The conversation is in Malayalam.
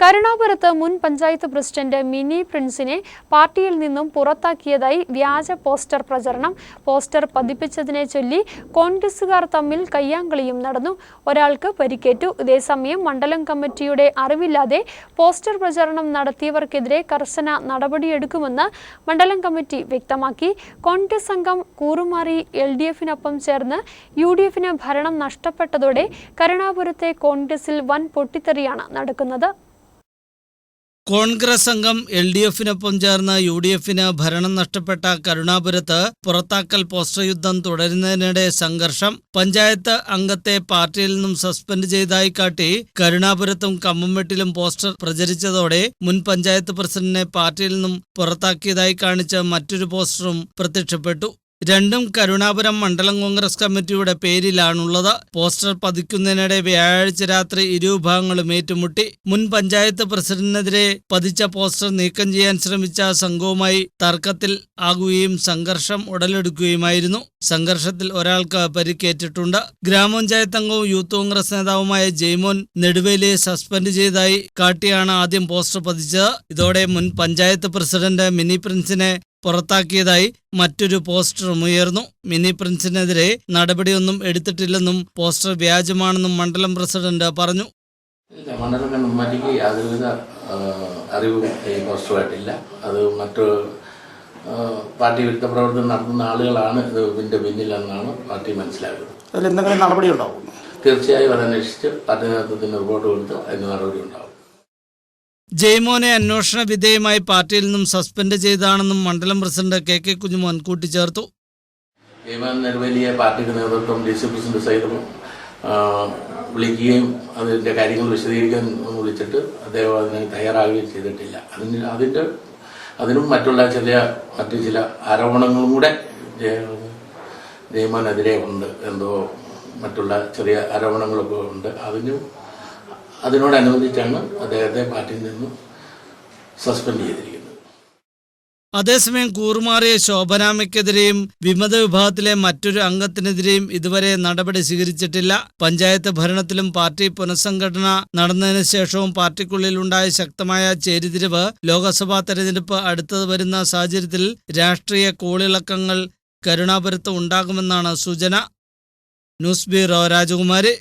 കരുണാപുരത്ത് മുൻ പഞ്ചായത്ത് പ്രസിഡന്റ് മിനി പ്രിൻസിനെ പാർട്ടിയിൽ നിന്നും പുറത്താക്കിയതായി വ്യാജ പോസ്റ്റർ പ്രചരണം. പോസ്റ്റർ പതിപ്പിച്ചതിനെ ചൊല്ലി കോൺഗ്രസുകാർ തമ്മിൽ കയ്യാങ്കളിയും നടന്നു. ഒരാൾക്ക് പരിക്കേറ്റു. ഇതേസമയം മണ്ഡലം കമ്മിറ്റിയുടെ അറിവില്ലാതെ പോസ്റ്റർ പ്രചരണം നടത്തിയവർക്കെതിരെ കർശന നടപടിയെടുക്കുമെന്ന് മണ്ഡലം കമ്മിറ്റി വ്യക്തമാക്കി. കോൺഗ്രസ് സംഘം കൂറുമാറി എൽ ഡി എഫിനൊപ്പം ചേർന്ന് യു ഡി എഫിന് ഭരണം നഷ്ടപ്പെട്ടതോടെ കരുണാപുരത്തെ കോൺഗ്രസിൽ വൻ പൊട്ടിത്തെറിയാണ് നടക്കുന്നത്. കോൺഗ്രസ് അംഗം എൽ ഡി എഫിനൊപ്പം ചേർന്ന് യു ഡി എഫിന് ഭരണം നഷ്ടപ്പെട്ട കരുണാപുരത്ത് പുറത്താക്കൽ പോസ്റ്റർ യുദ്ധം തുടരുന്നതിനിടെ സംഘർഷം പഞ്ചായത്ത് അംഗത്തെ പാർട്ടിയിൽ നിന്നും സസ്പെൻഡ് ചെയ്തതായി കാട്ടി കരുണാപുരത്തും കമ്മംവെട്ടിലും പോസ്റ്റർ പ്രചരിച്ചതോടെ മുൻ പഞ്ചായത്ത് പ്രസിഡന്റിനെ പാർട്ടിയിൽ നിന്നും പുറത്താക്കിയതായി കാണിച്ച് മറ്റൊരു പോസ്റ്ററും പ്രത്യക്ഷപ്പെട്ടു. രണ്ടും കരുണാപുരം മണ്ഡലം കോൺഗ്രസ് കമ്മിറ്റിയുടെ പേരിലാണുള്ളത്. പോസ്റ്റർ പതിക്കുന്നതിനിടെ വ്യാഴാഴ്ച രാത്രി ഇരുവിഭാഗങ്ങളും ഏറ്റുമുട്ടി. മുൻ പഞ്ചായത്ത് പ്രസിഡന്റിനെതിരെ പതിച്ച പോസ്റ്റർ നീക്കം ചെയ്യാൻ ശ്രമിച്ച സംഘവുമായി തർക്കത്തിൽ ആകുകയും സംഘർഷം ഉടലെടുക്കുകയുമായിരുന്നു. സംഘർഷത്തിൽ ഒരാൾക്ക് പരിക്കേറ്റിട്ടുണ്ട്. ഗ്രാമപഞ്ചായത്ത് അംഗവും യൂത്ത് കോൺഗ്രസ് നേതാവുമായ ജെയ്മോൻ നെടുവേലിയെ സസ്പെൻഡ് ചെയ്തതായി കാട്ടിയാണ് ആദ്യം പോസ്റ്റർ പതിച്ചത്. ഇതോടെ മുൻ പഞ്ചായത്ത് പ്രസിഡന്റ് മിനി പ്രിൻസിനെ പുറത്താക്കിയതായി മറ്റൊരു പോസ്റ്ററും ഉയർന്നു. മിനി പ്രിൻസിനെതിരെ നടപടിയൊന്നും എടുത്തിട്ടില്ലെന്നും പോസ്റ്റർ വ്യാജമാണെന്നും മണ്ഡലം പ്രസിഡന്റ് പറഞ്ഞു. മണ്ഡലം കമ്മിറ്റിക്ക് യാതൊരുവിധ ആ, അറിവും ഈ പോസ്റ്ററുമായിട്ടില്ല. അത് മറ്റു പാർട്ടി വിരുദ്ധ പ്രവർത്തനം നടത്തുന്ന ആളുകളാണ് ഇത് ഇതിന്റെ പിന്നിലെന്നാണ് പാർട്ടി മനസ്സിലാക്കുന്നത്. അതിൽ എന്തെങ്കിലും നടപടി ഉണ്ടാവും തീർച്ചയായും അതന്വേഷിച്ച് പാർട്ടി നേതൃത്വത്തിന് റിപ്പോർട്ട് കൊടുത്ത് അതിന് നടപടി ഉണ്ടാവും. ജയ്മോനെ അന്വേഷണ വിധേയമായി പാർട്ടിയിൽ നിന്നും സസ്പെൻഡ് ചെയ്താണെന്നും മണ്ഡലം പ്രസിഡന്റ് കെ കെ കുഞ്ഞുമോൻ കൂട്ടിച്ചേർത്തു ചേർത്തു. പാർട്ടിക്ക് നേതൃത്വം സി പ്രസിഡന്റ് സഹിതം വിളിക്കുകയും അതിന്റെ കാര്യങ്ങൾ വിശദീകരിക്കാൻ വിളിച്ചിട്ട് അദ്ദേഹം അതിന് തയ്യാറാകുകയും ചെയ്തിട്ടില്ല. അതിന് അതിന്റെ അതിനും മറ്റുള്ള ചില മറ്റു ചില ആരോപണങ്ങളും കൂടെ ജയ്മോനെതിരെ ഉണ്ട് എന്തോ മറ്റുള്ള ചെറിയ ആരോപണങ്ങളൊക്കെ ഉണ്ട്. അതിനും അതിനോടനുബന്ധിച്ചാണ് അദ്ദേഹത്തെ പാർട്ടിയിൽ നിന്നും സസ്പെൻഡ് ചെയ്തിരിക്കുന്നത്. അതേസമയം കൂറുമാറിയ ശോഭനാമയ്ക്കെതിരെയും വിമത വിഭാഗത്തിലെ മറ്റൊരു അംഗത്തിനെതിരെയും ഇതുവരെ നടപടി സ്വീകരിച്ചിട്ടില്ല. പഞ്ചായത്ത് ഭരണത്തിലും പാർട്ടി പുനഃസംഘടന നടന്നതിന് ശേഷവും പാർട്ടിക്കുള്ളിൽ ഉണ്ടായ ശക്തമായ ചേരിതിരിവ് ലോക്സഭാ തെരഞ്ഞെടുപ്പ് അടുത്തത് വരുന്ന സാഹചര്യത്തിൽ രാഷ്ട്രീയ കോളിളക്കങ്ങൾ കരുണാപുരത്ത് ഉണ്ടാകുമെന്നാണ് സൂചന. ന്യൂസ് ബ്യൂറോ രാജകുമാരി.